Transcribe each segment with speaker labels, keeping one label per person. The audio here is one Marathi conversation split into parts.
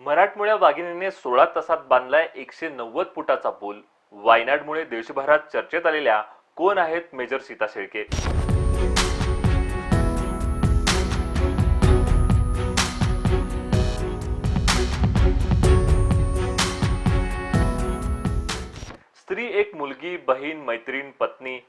Speaker 1: मराठमोळ्या वाघिणीने सोळा तासात बांधलाय एकशे नव्वद फुटाचा पूल. वायनाडमुळे देशभरात चर्चेत आलेल्या कोण आहेत मेजर सीता शेळके? स्त्री एक मुलगी बहीण मैत्रीण पत्नी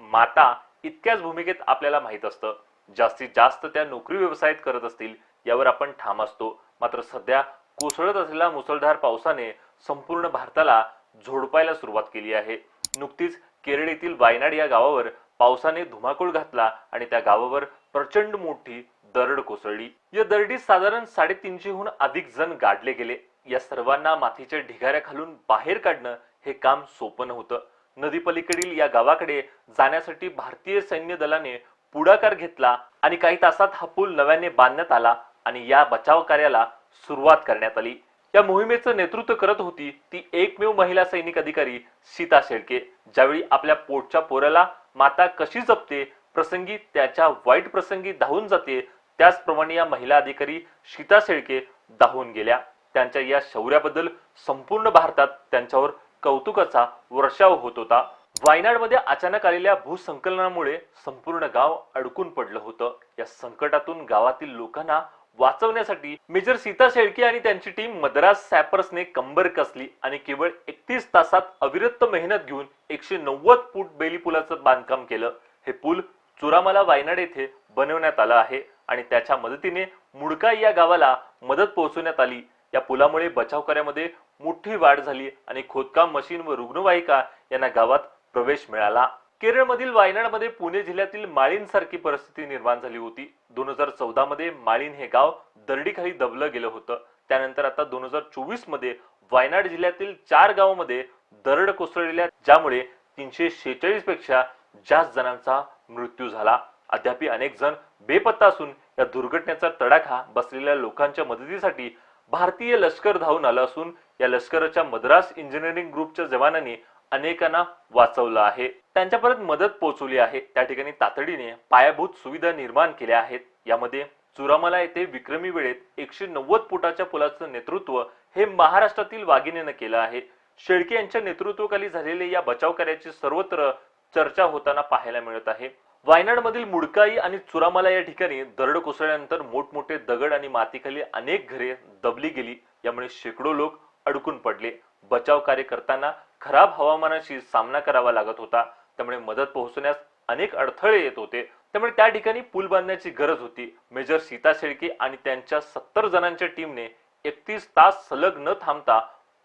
Speaker 1: माता इतक्याच भूमिकेत आपल्याला माहीत असतं. जास्तीत जास्त त्या नोकरी व्यवसायात करत असतील यावर आपण ठाम असतो. मात्र सध्या कोसळत असलेल्या मुसळधार पावसाने संपूर्ण भारताला झोडपायला सुरुवात केली आहे. नुकतीच केरळ येथील वायनाड या गावावर पावसाने धुमाकूळ घातला आणि त्या गावावर प्रचंड मोठी दरड कोसळली. या दरडीत साधारण साडेतीनशेहून अधिक जण गाडले गेले. या सर्वांना मातीच्या ढिगाऱ्याखालून बाहेर काढणं हे काम सोपं नव्हतं. नदीपलीकडील या गावाकडे जाण्यासाठी भारतीय सैन्य दलाने पुढाकार घेतला आणि काही तासात हा पूल नव्याने बांधण्यात आला आणि या बचाव कार्याला सुरुवात करण्यात आली. या मोहिमेचं नेतृत्व करत होती ती एकमेव महिला सैनिक अधिकारी सीता शेळके ज्यावेळी आपल्या पोटच्या पोराला माता कशी जपते प्रसंगी त्याच्या वाईट प्रसंगी धावून जाते त्याचप्रमाणे या महिला अधिकारी सीता शेळके धावून गेल्या. त्यांच्या या शौर्याबद्दल संपूर्ण भारतात त्यांच्यावर कौतुकाचा वर्षाव होत होता. वायनाडमध्ये अचानक आलेल्या भूसंकलनामुळे संपूर्ण गाव अडकून पडलं होतं. या संकटातून गावातील लोकांना वाचवण्यासाठी मेजर सीता शेळके आणि त्यांची टीम मद्रास सॅपर्सने कंबर कसली आणि केवळ एकतीस तासात अविरत मेहनत घेऊन एकशे नव्वद फूट बेली पुलाचं बांधकाम केलं. हे पूल चुरामाला वायनाड येथे बनवण्यात आलं आहे आणि त्याच्या मदतीने मुडकाई या गावाला मदत पोहोचवण्यात आली. या पुलामुळे बचाव कार्यामध्ये मोठी वाढ झाली आणि खोदकाम मशीन व रुग्णवाहिका यांना गावात प्रवेश मिळाला. केरळमधील वायनाडमध्ये पुणे जिल्ह्यातील माळीनसारखी परिस्थिती निर्माण झाली होती. दोन हजार चौदा मध्ये माळीन हे गाव दरडीखाली दबलं गेलं होतं. त्यानंतर आता दोन हजार चोवीसमध्ये वायनाड जिल्ह्यातील चार गावामध्ये दरड कोसळलेल्या ज्यामुळे तीनशे शेहेचाळीसपेक्षा जास्त जणांचा मृत्यू झाला. अद्याप अनेक जण बेपत्ता असून या दुर्घटनेचा तडाखा बसलेल्या लोकांच्या मदतीसाठी भारतीय लष्कर धावून आलं असून या लष्कराच्या मद्रास इंजिनिअरिंग ग्रुपच्या जवानांनी अनेकांना वाचवलं आहे. त्यांच्यापर्यंत मदत पोहोचवली आहे. त्या ठिकाणी तातडीने पायाभूत सुविधा निर्माण केल्या आहेत. यामध्ये चुरामला येथे विक्रमी वेळेत एकशे नव्वद फुटाच्या पुलाचं नेतृत्व हे महाराष्ट्रातील वाघिणीनं केलं आहे. शेळके यांच्या नेतृत्वाखाली झालेले या बचाव कार्याची सर्वत्र चर्चा होताना पाहायला मिळत आहे. वायनाडमधील मुडकाई आणि चुरामाला या ठिकाणी दरड कोसळल्यानंतर मोठमोठे दगड आणि मातीखाली अनेक घरे दबली गेली. यामुळे शेकडो लोक अडकून पडले. बचाव कार्य करताना खराब हवामानाशी सामना करावा लागत होता. त्यामुळे मदत पोहोचण्यास अनेक अडथळे येत होते. त्यामुळे त्या ठिकाणी पूल बांधण्याची गरज होती. मेजर सीता शेळके आणि त्यांच्या सत्तर जणांच्या टीमने एकतीस तास सलग न थांबता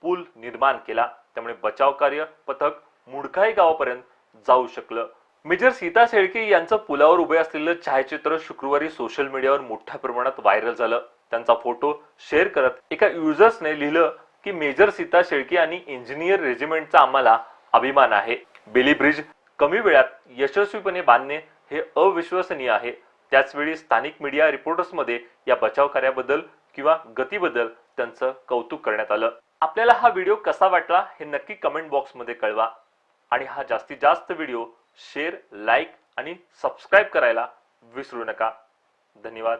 Speaker 1: पूल निर्माण केला. त्यामुळे बचाव कार्य पथक मुडखाई गावापर्यंत जाऊ शकलं. मेजर सीता शेळके यांचं पुलावर उभे असलेलं छायाचित्र शुक्रवारी सोशल मीडियावर मोठ्या प्रमाणात व्हायरल झालं. त्यांचा फोटो शेअर करत एका युजर्सने लिहिलं की मेजर सीता शेळके आणि इंजिनियर रेजिमेंटचा आम्हाला अभिमान आहे. बेली ब्रिज कमी वेळात यशस्वीपणे बांधणे हे अविश्वसनीय आहे. त्याचवेळी स्थानिक मीडिया रिपोर्टर्समध्ये या बचाव कार्याबद्दल किंवा गतीबद्दल त्यांचं कौतुक करण्यात आलं. आपल्याला हा व्हिडिओ कसा वाटला हे नक्की कमेंट बॉक्समध्ये कळवा. आणि हा जास्तीत जास्त व्हिडिओ शेअर लाईक आणि सबस्क्राईब करायला विसरू नका. धन्यवाद.